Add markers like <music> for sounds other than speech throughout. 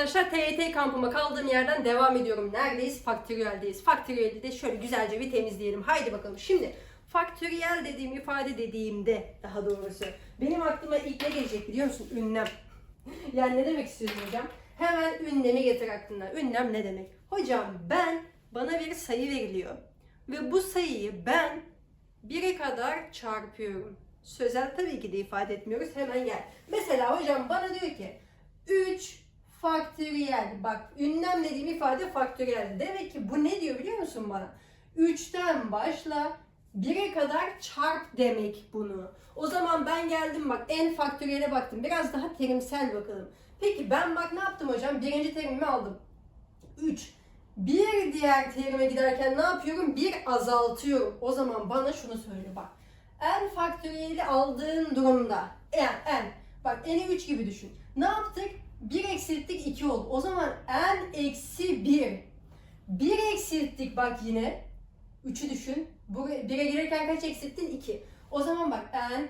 arkadaşlar TYT kampıma kaldığım yerden devam ediyorum. Neredeyiz? Faktöriyeldeyiz. Faktöriyelde de şöyle güzelce bir temizleyelim. Haydi bakalım. Şimdi faktöriyel dediğim ifade dediğimde daha doğrusu benim aklıma ilk ne gelecek biliyor musun? Ünlem. <laughs> yani ne demek istiyorsun hocam? Hemen ünlemi getir aklına. Ünlem ne demek? Hocam ben bana bir sayı veriliyor. Ve bu sayıyı ben 1'e kadar çarpıyorum. Sözel tabii ki de ifade etmiyoruz. Hemen gel. Mesela hocam bana diyor ki 3 faktöriyel. Bak ünlem dediğim ifade faktöriyel. Demek ki bu ne diyor biliyor musun bana? 3'ten başla 1'e kadar çarp demek bunu. O zaman ben geldim bak en faktöriyele baktım. Biraz daha terimsel bakalım. Peki ben bak ne yaptım hocam? Birinci terimimi aldım. 3. Bir diğer terime giderken ne yapıyorum? Bir azaltıyorum. O zaman bana şunu söyle bak. En faktöriyeli aldığın durumda en en bak n'i 3 gibi düşün. Ne yaptık? 1 eksilttik 2 oldu. O zaman n eksi 1. 1 eksilttik bak yine. 3'ü düşün. 1'e girerken kaç eksilttin? 2. O zaman bak n,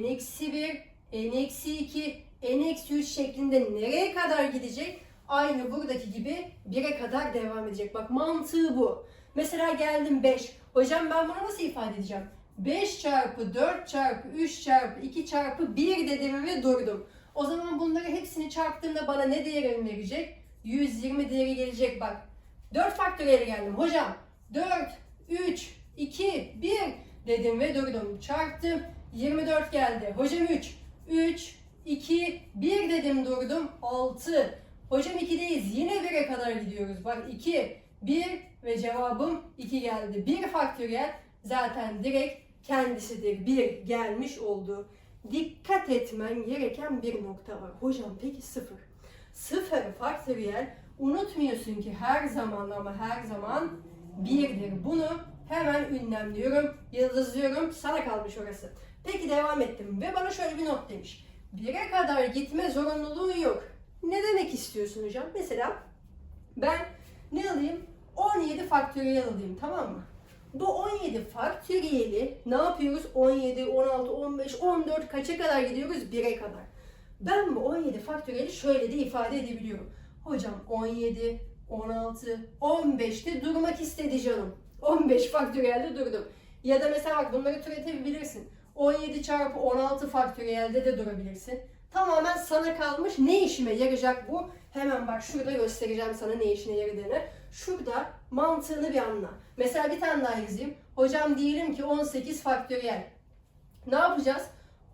n eksi 1, n eksi 2, n eksi 3 şeklinde nereye kadar gidecek? Aynı buradaki gibi 1'e kadar devam edecek. Bak mantığı bu. Mesela geldim 5. Hocam ben bunu nasıl ifade edeceğim? 5 çarpı 4 çarpı 3 çarpı 2 çarpı 1 dedim ve durdum. O zaman bunları hepsini çarptığımda bana ne değerini verecek? 120 değeri gelecek bak. 4 faktöriyel geldim. Hocam 4, 3, 2, 1 dedim ve durdum. Çarptım. 24 geldi. Hocam 3, 3, 2, 1 dedim durdum. 6. Hocam 2'deyiz. Yine 1'e kadar gidiyoruz. Bak 2, 1 ve cevabım 2 geldi. 1 faktöriyel zaten direkt kendisidir. 1 gelmiş oldu. Dikkat etmen gereken bir nokta var. Hocam peki 0. 0 faktöriyel unutmuyorsun ki her zaman ama her zaman 1'dir. Bunu hemen ünlemliyorum, yıldızlıyorum. Sana kalmış orası. Peki devam ettim ve bana şöyle bir not demiş. 1'e kadar gitme zorunluluğu yok. Ne demek istiyorsun hocam? Mesela ben ne alayım? 17 faktöriyel alayım tamam mı? Bu 17 faktöriyeli ne yapıyoruz? 17, 16, 15, 14 kaça kadar gidiyoruz? 1'e kadar. Ben bu 17 faktöriyeli şöyle de ifade edebiliyorum. Hocam 17, 16, 15'te durmak istedi canım. 15 faktöriyelde durdum. Ya da mesela bak bunları türetebilirsin. 17 çarpı 16 faktöriyelde de durabilirsin. Tamamen sana kalmış ne işime yarayacak bu? Hemen bak şurada göstereceğim sana ne işine yaradığını. Şurada mantığını bir anla. Mesela bir tane daha yazayım. Hocam diyelim ki 18 faktöriyel. Ne yapacağız?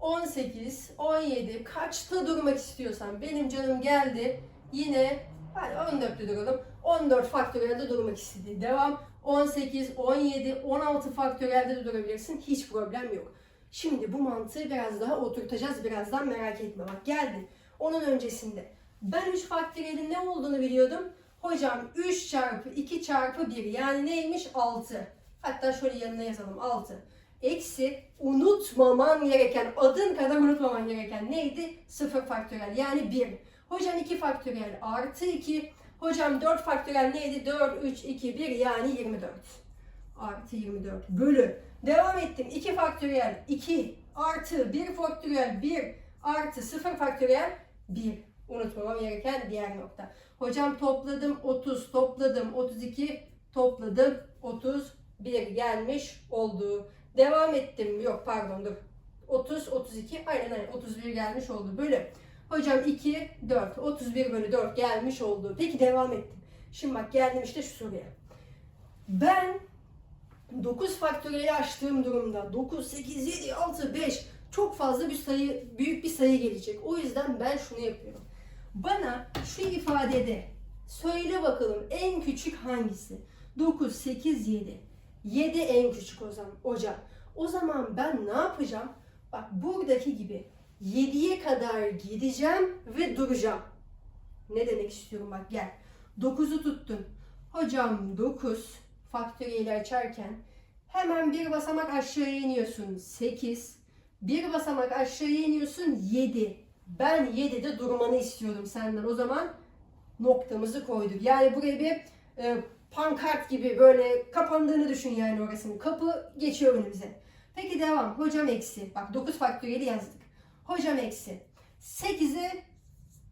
18, 17 kaçta durmak istiyorsan benim canım geldi yine hadi 14'te duralım. 14 faktöriyelde durmak istedi. Devam. 18, 17, 16 faktöriyelde de durabilirsin. Hiç problem yok. Şimdi bu mantığı biraz daha oturtacağız. Birazdan merak etme. Bak geldi. Onun öncesinde ben 3 faktöriyelin ne olduğunu biliyordum. Hocam 3 çarpı 2 çarpı 1 yani neymiş? 6. Hatta şöyle yanına yazalım 6. Eksi unutmaman gereken, adın kadar unutmaman gereken neydi? 0 faktöriyel yani 1. Hocam 2 faktöriyel artı 2. Hocam 4 faktöriyel neydi? 4, 3, 2, 1 yani 24. Artı 24 bölü. Devam ettim. 2 faktöriyel 2 artı 1 faktöriyel 1 artı 0 faktöriyel 1. Unutmamam gereken diğer nokta. Hocam topladım 30, topladım 32, topladım 31 gelmiş oldu. Devam ettim. Yok pardon dur. 30, 32 aynen aynen 31 gelmiş oldu. Bölü. Hocam 2, 4. 31 bölü 4 gelmiş oldu. Peki devam ettim. Şimdi bak geldim işte şu soruya. Ben 9 faktöriyeli açtığım durumda 9, 8, 7, 6, 5 çok fazla bir sayı, büyük bir sayı gelecek. O yüzden ben şunu yapıyorum. Bana şu ifadede söyle bakalım en küçük hangisi? 9, 8, 7. 7 en küçük o zaman hocam. O zaman ben ne yapacağım? Bak buradaki gibi 7'ye kadar gideceğim ve duracağım. Ne demek istiyorum bak gel. 9'u tuttun. Hocam 9 faktöriyeli açarken hemen bir basamak aşağıya iniyorsun. 8. Bir basamak aşağıya iniyorsun. 7. Ben 7'de durmanı istiyorum senden. O zaman noktamızı koyduk. Yani buraya bir e, pankart gibi böyle kapandığını düşün yani orasının. Kapı geçiyor önümüze. Peki devam. Hocam eksi. Bak 9 faktöriyeli yazdık. Hocam eksi. 8'e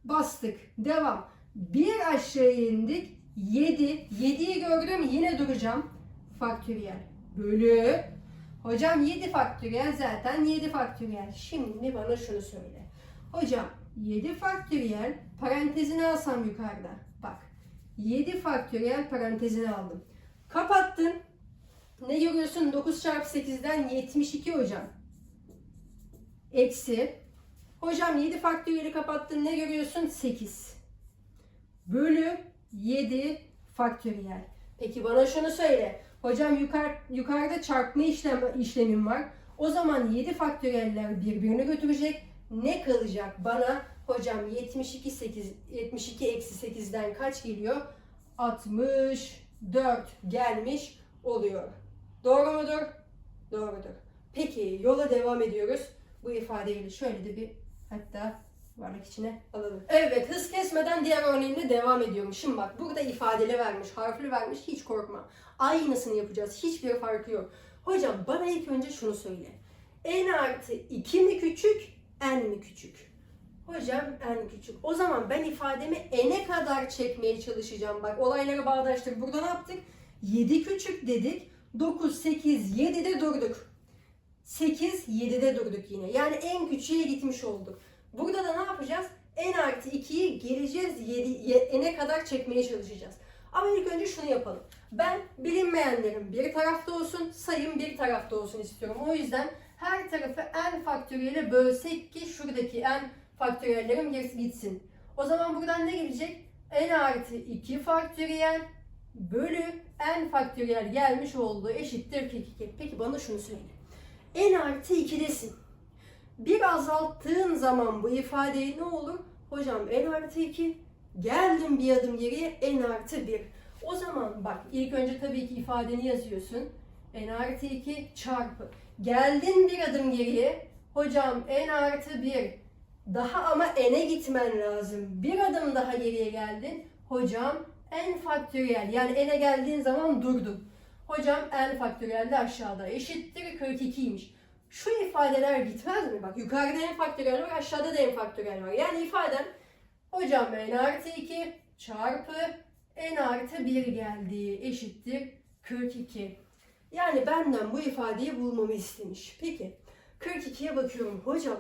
bastık. Devam. Bir aşağıya indik. 7. 7'yi gördüm yine duracağım. Faktöriyel. Bölü. Hocam 7 faktöriyel zaten 7 faktöriyel. Şimdi bana şunu söyle. Hocam 7 faktöriyel parantezini alsam yukarıda. Bak 7 faktöriyel parantezini aldım. Kapattın. Ne görüyorsun? 9 çarpı 8'den 72 hocam. Eksi. Hocam 7 faktöriyeli kapattın. Ne görüyorsun? 8. Bölü 7 faktöriyel. Peki bana şunu söyle. Hocam yukarı, yukarıda çarpma işlem, işlemim var. O zaman 7 faktöriyeller birbirini götürecek. Ne kalacak bana? Hocam 72 8 72 eksi 8'den kaç geliyor? 64 gelmiş oluyor. Doğru mudur? Doğrudur. Peki yola devam ediyoruz. Bu ifadeyle şöyle de bir hatta varlık içine alalım. Evet hız kesmeden diğer örneğimle devam ediyorum. Şimdi bak burada ifadeli vermiş, harfli vermiş hiç korkma. Aynısını yapacağız. Hiçbir farkı yok. Hocam bana ilk önce şunu söyle. n artı 2 mi küçük, n mi küçük? Hocam n küçük. O zaman ben ifademi n'e kadar çekmeye çalışacağım. Bak olayları bağdaştır. Burada ne yaptık? 7 küçük dedik. 9, 8, 7'de durduk. 8, 7'de durduk yine. Yani en küçüğe gitmiş olduk. Burada da ne yapacağız? n artı 2'yi geleceğiz 7, n'e kadar çekmeye çalışacağız. Ama ilk önce şunu yapalım. Ben bilinmeyenlerin bir tarafta olsun, sayım bir tarafta olsun istiyorum. O yüzden her tarafı n faktöriyele bölsek ki şuradaki n faktöriyellerim gitsin. O zaman buradan ne gelecek? n artı 2 faktöriyel bölü n faktöriyel gelmiş olduğu eşittir 42. Peki bana şunu söyle. n artı 2'desin. Bir azalttığın zaman bu ifadeyi ne olur? Hocam n artı 2 geldim bir adım geriye n artı 1. O zaman bak ilk önce tabii ki ifadeni yazıyorsun. N artı 2 çarpı. Geldin bir adım geriye. Hocam n artı 1. Daha ama n'e gitmen lazım. Bir adım daha geriye geldin. Hocam n faktöriyel yani n'e geldiğin zaman durdun. Hocam n faktöriyel de aşağıda eşittir 42'ymiş. Şu ifadeler gitmez mi? Bak yukarıda n faktöriyel var aşağıda da n faktöriyel var. Yani ifaden hocam n artı 2 çarpı n artı 1 geldi eşittir 42. Yani benden bu ifadeyi bulmamı istemiş. Peki 42'ye bakıyorum hocam.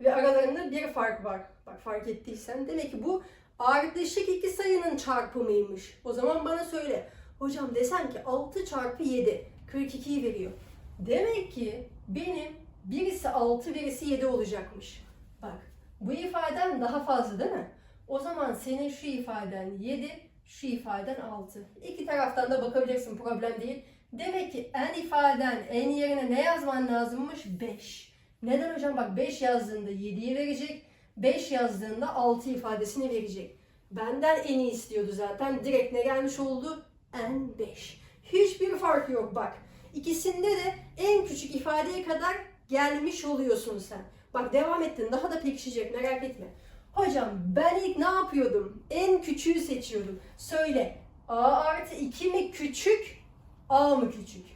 Ve aralarında bir fark var. Bak fark ettiysen demek ki bu ardışık iki sayının çarpımıymış. O zaman bana söyle. Hocam desen ki 6 çarpı 7 42'yi veriyor. Demek ki benim birisi 6 birisi 7 olacakmış. Bak bu ifaden daha fazla değil mi? O zaman senin şu ifaden 7, şu ifaden 6. İki taraftan da bakabilirsin problem değil. Demek ki n ifaden n yerine ne yazman lazımmış? 5. Neden hocam? Bak 5 yazdığında 7'yi verecek. 5 yazdığında 6 ifadesini verecek. Benden n'i istiyordu zaten. Direkt ne gelmiş oldu? n5. Hiçbir fark yok bak. İkisinde de en küçük ifadeye kadar gelmiş oluyorsun sen. Bak devam ettin. Daha da pekişecek merak etme. Hocam ben ilk ne yapıyordum? En küçüğü seçiyordum. Söyle. A artı 2 mi küçük? A mı küçük?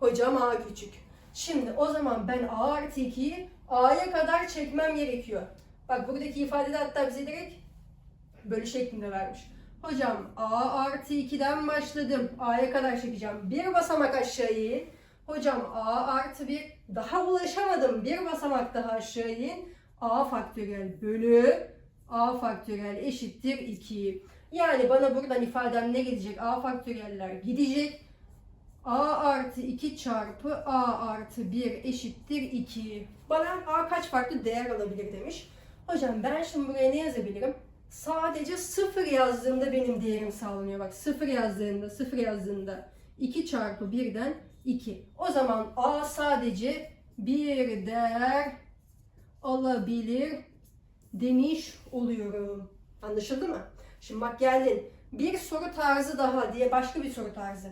Hocam A küçük. Şimdi o zaman ben A artı 2'yi A'ya kadar çekmem gerekiyor. Bak buradaki ifadede hatta bize direkt bölü şeklinde vermiş. Hocam A artı 2'den başladım. A'ya kadar çekeceğim. Bir basamak aşağıya in. Hocam A artı 1 daha ulaşamadım. Bir basamak daha aşağı in. A faktöriyel bölü A faktöriyel eşittir 2. Yani bana buradan ifadem ne gelecek? A faktöriyeller gidecek. A artı 2 çarpı A artı 1 eşittir 2. Bana A kaç farklı değer alabilir demiş. Hocam ben şimdi buraya ne yazabilirim? Sadece 0 yazdığımda benim değerim sağlanıyor. Bak 0 yazdığında 0 yazdığında 2 çarpı 1'den 2. O zaman A sadece bir değer alabilir demiş oluyorum. Anlaşıldı mı? Şimdi bak geldin. Bir soru tarzı daha diye başka bir soru tarzı.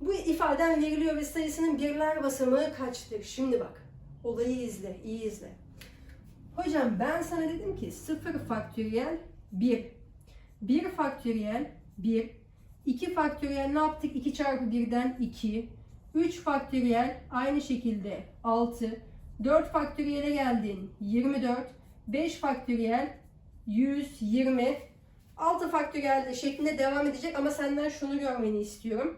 Bu ifaden veriliyor ve sayısının birler basamağı kaçtır? Şimdi bak. Olayı izle, iyi izle. Hocam ben sana dedim ki 0 faktöriyel 1. 1 faktöriyel 1. 2 faktöriyel ne yaptık? 2 çarpı 1'den 2. 3 faktöriyel aynı şekilde 6. 4 faktöriyele geldin 24. 5 faktöriyel 120. 6 faktöriyel şeklinde devam edecek ama senden şunu görmeni istiyorum.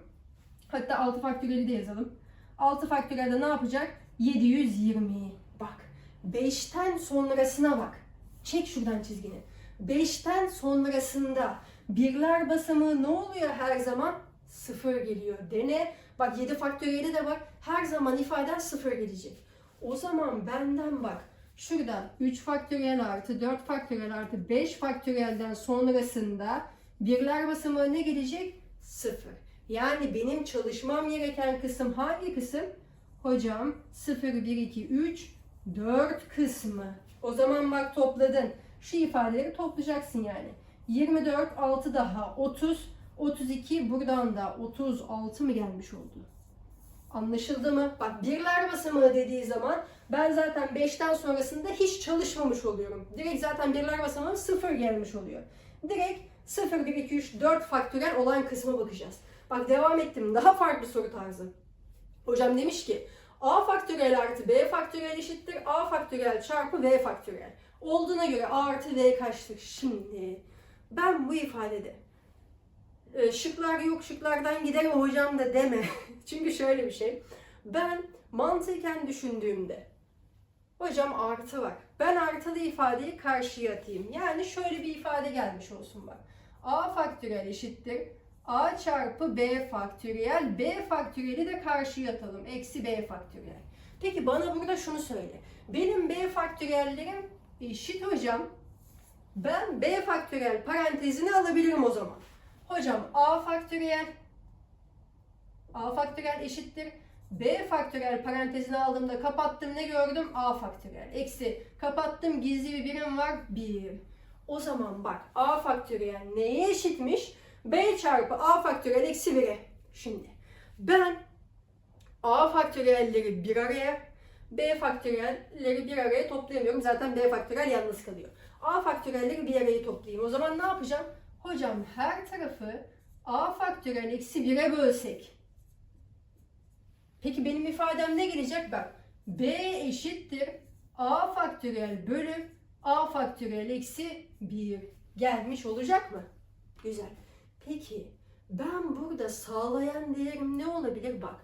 Hatta 6 faktöriyeli de yazalım. 6 faktöriyelde ne yapacak? 720. Bak 5'ten sonrasına bak. Çek şuradan çizgini. 5'ten sonrasında birler basamağı ne oluyor her zaman? 0 geliyor. Dene. Bak 7 faktöriyeli de bak. Her zaman ifaden 0 gelecek. O zaman benden bak. Şuradan 3 faktöriyel artı 4 faktöriyel artı 5 faktöriyelden sonrasında birler basamağı ne gelecek? 0. Yani benim çalışmam gereken kısım hangi kısım? Hocam 0, 1, 2, 3, 4 kısmı. O zaman bak topladın. Şu ifadeleri toplayacaksın yani. 24, 6 daha 30, 32 buradan da 36 mı gelmiş oldu? Anlaşıldı mı? Bak birler basamağı dediği zaman ben zaten 5'ten sonrasında hiç çalışmamış oluyorum. Direkt zaten birler basamağı 0 gelmiş oluyor. Direkt 0, 1, 2, 3, 4 faktörel olan kısma bakacağız. Bak devam ettim. Daha farklı soru tarzı. Hocam demiş ki a faktöriyel artı b faktöriyel eşittir a faktöriyel çarpı v faktöriyel. Olduğuna göre a artı v kaçtır? Şimdi ben bu ifadede e, şıklar yok şıklardan giderim hocam da deme. <laughs> Çünkü şöyle bir şey. Ben mantıken düşündüğümde hocam artı var. Ben artılı ifadeyi karşıya atayım. Yani şöyle bir ifade gelmiş olsun bak. a faktöriyel eşittir a çarpı b faktöriyel. b faktöriyeli de karşıya atalım. Eksi b faktöriyel. Peki bana burada şunu söyle. Benim b faktöriyellerim eşit hocam. Ben b faktöriyel parantezini alabilirim o zaman. Hocam a faktöriyel a faktöriyel eşittir. b faktöriyel parantezini aldığımda kapattım ne gördüm? a faktöriyel. Eksi kapattım gizli bir birim var 1. O zaman bak a faktöriyel neye eşitmiş? B çarpı a faktöriyel eksi 1'e. Şimdi ben a faktöriyelleri bir araya b faktöriyelleri bir araya toplayamıyorum. Zaten b faktöriyel yalnız kalıyor. a faktöriyelleri bir araya toplayayım. O zaman ne yapacağım? Hocam her tarafı a faktöriyel eksi 1'e bölsek. Peki benim ifadem ne gelecek? Bak b eşittir a faktöriyel bölü a faktöriyel eksi 1 gelmiş olacak mı? Güzel. Peki ben burada sağlayan değerim ne olabilir? Bak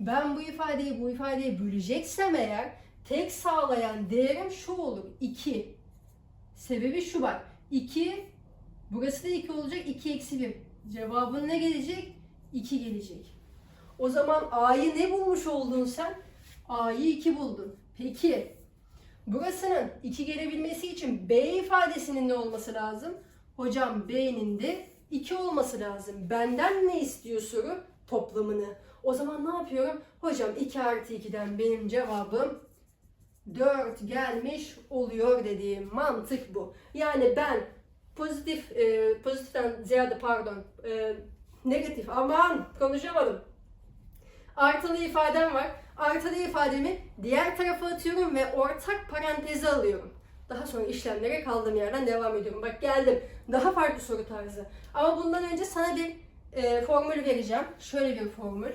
ben bu ifadeyi bu ifadeye böleceksem eğer tek sağlayan değerim şu olur. 2. Sebebi şu bak. 2 burası da 2 olacak. 2 eksi 1. Cevabın ne gelecek? 2 gelecek. O zaman A'yı ne bulmuş oldun sen? A'yı 2 buldun. Peki burasının 2 gelebilmesi için B ifadesinin ne olması lazım? Hocam B'nin de 2 olması lazım. Benden ne istiyor soru? Toplamını. O zaman ne yapıyorum? Hocam 2 artı 2'den benim cevabım 4 gelmiş oluyor dediğim mantık bu. Yani ben pozitif, e, pozitiften ziyade pardon, e, negatif aman konuşamadım. Artılı ifadem var. Artılı ifademi diğer tarafa atıyorum ve ortak paranteze alıyorum. Daha sonra işlemlere kaldığım yerden devam ediyorum. Bak geldim. Daha farklı soru tarzı. Ama bundan önce sana bir e, formül vereceğim. Şöyle bir formül.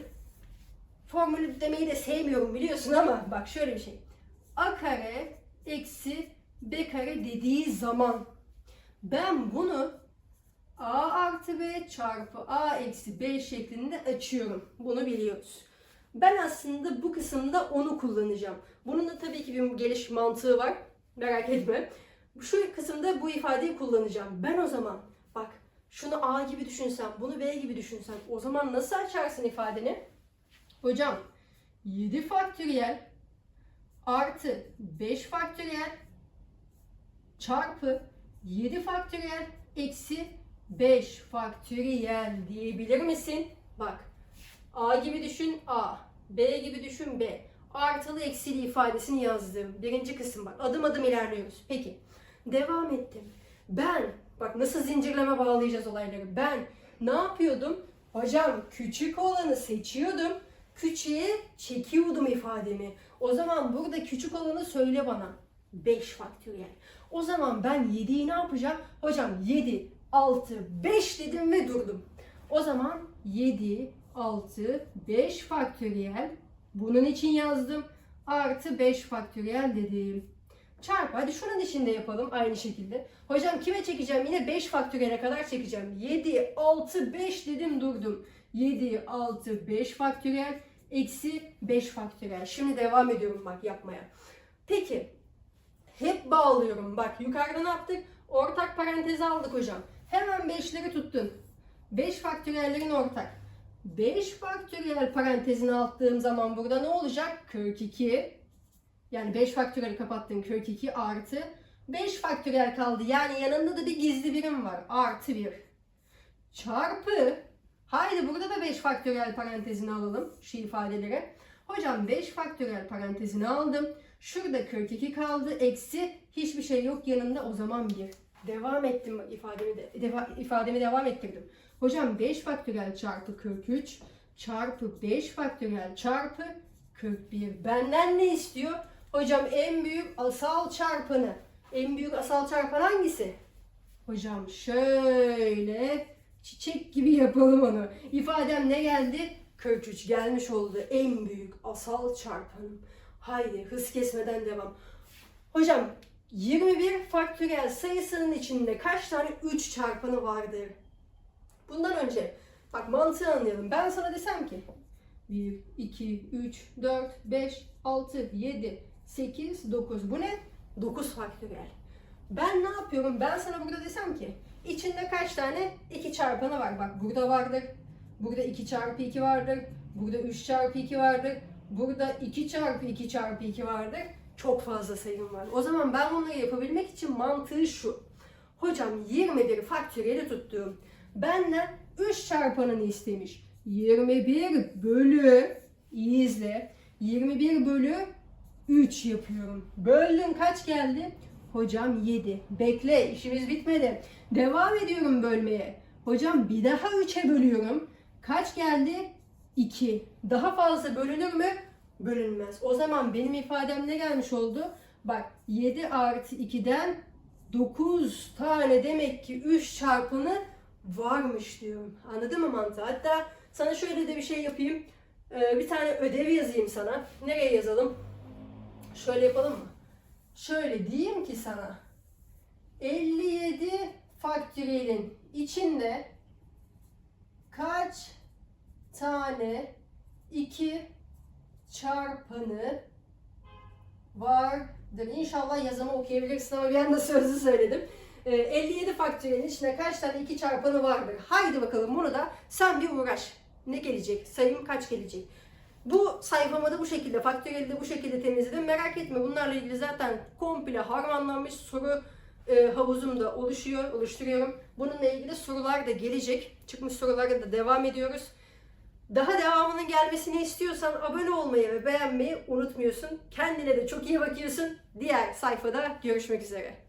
Formül demeyi de sevmiyorum biliyorsun ama bak şöyle bir şey. A kare eksi B kare dediği zaman ben bunu A artı B çarpı A eksi B şeklinde açıyorum. Bunu biliyoruz. Ben aslında bu kısımda onu kullanacağım. Bunun da tabii ki bir geliş mantığı var. Merak etme. Şu kısımda bu ifadeyi kullanacağım. Ben o zaman bak şunu A gibi düşünsem, bunu B gibi düşünsem o zaman nasıl açarsın ifadeni? Hocam 7 faktöriyel artı 5 faktöriyel çarpı 7 faktöriyel eksi 5 faktöriyel diyebilir misin? Bak A gibi düşün A, B gibi düşün B. Artılı eksili ifadesini yazdım. Birinci kısım bak adım adım ilerliyoruz. Peki devam ettim. Ben bak nasıl zincirleme bağlayacağız olayları. Ben ne yapıyordum? Hocam küçük olanı seçiyordum. Küçüğe çekiyordum ifademi. O zaman burada küçük olanı söyle bana. 5 faktöriyel. O zaman ben 7'yi ne yapacağım? Hocam 7, 6, 5 dedim ve durdum. O zaman 7, 6, 5 faktöriyel. Bunun için yazdım. Artı 5 faktöriyel dedim. çarpı. Hadi şunun içinde yapalım aynı şekilde. Hocam kime çekeceğim? Yine 5 faktöriyele kadar çekeceğim. 7, 6, 5 dedim durdum. 7, 6, 5 faktöriyel eksi 5 faktöriyel. Şimdi devam ediyorum bak yapmaya. Peki hep bağlıyorum. Bak yukarıda ne yaptık? Ortak parantezi aldık hocam. Hemen 5'leri tuttun. 5 faktöriyellerin ortak. 5 faktöriyel parantezini attığım zaman burada ne olacak? 42. Yani 5 faktöriyel kapattın 42 artı 5 faktöriyel kaldı. Yani yanında da bir gizli birim var. Artı 1. Çarpı. Haydi burada da 5 faktöriyel parantezini alalım. Şu ifadelere. Hocam 5 faktöriyel parantezini aldım. Şurada 42 kaldı. Eksi hiçbir şey yok yanında o zaman 1. Devam ettim ifademi, de, deva, ifademi devam ettirdim. Hocam 5 faktöriyel çarpı 43 çarpı 5 faktöriyel çarpı 41. Benden ne istiyor? Hocam en büyük asal çarpanı. En büyük asal çarpan hangisi? Hocam şöyle çiçek gibi yapalım onu. İfadem ne geldi? 43 gelmiş oldu. En büyük asal çarpanım. Haydi hız kesmeden devam. Hocam 21 faktöriyel sayısının içinde kaç tane 3 çarpanı vardır? Bundan önce bak mantığı anlayalım. Ben sana desem ki 1, 2, 3, 4, 5, 6, 7, 8, 9. Bu ne? 9 faktöriyel. Ben ne yapıyorum? Ben sana burada desem ki içinde kaç tane 2 çarpanı var? Bak burada vardır. Burada 2 çarpı 2 vardır. Burada 3 çarpı 2 vardır. Burada 2 çarpı 2 çarpı 2 vardır. Çok fazla sayım var. O zaman ben bunları yapabilmek için mantığı şu. Hocam 21 faktöriyeli tuttuğum benden 3 çarpanını istemiş. 21 bölü iyi izle. 21 bölü 3 yapıyorum. Böldüm kaç geldi? Hocam 7. Bekle işimiz bitmedi. Devam ediyorum bölmeye. Hocam bir daha 3'e bölüyorum. Kaç geldi? 2. Daha fazla bölünür mü? Bölünmez. O zaman benim ifadem ne gelmiş oldu? Bak 7 artı 2'den 9 tane demek ki 3 çarpımı varmış diyorum. Anladın mı mantığı? Hatta sana şöyle de bir şey yapayım. Ee, bir tane ödev yazayım sana. Nereye yazalım? Şöyle yapalım mı? Şöyle diyeyim ki sana. 57 faktöriyelin içinde kaç tane 2 çarpanı vardır. İnşallah yazımı okuyabilirsin ama bir anda sözlü söyledim. Ee, 57 faktöriyelin içinde kaç tane 2 çarpanı vardır? Haydi bakalım bunu da sen bir uğraş. Ne gelecek? Sayım kaç gelecek? Bu sayfamı da bu şekilde, faktöriyeli de bu şekilde temizledim. Merak etme bunlarla ilgili zaten komple harmanlanmış soru e, havuzum da oluşuyor, oluşturuyorum. Bununla ilgili sorular da gelecek. Çıkmış sorulara da devam ediyoruz. Daha devamının gelmesini istiyorsan abone olmayı ve beğenmeyi unutmuyorsun. Kendine de çok iyi bakıyorsun. Diğer sayfada görüşmek üzere.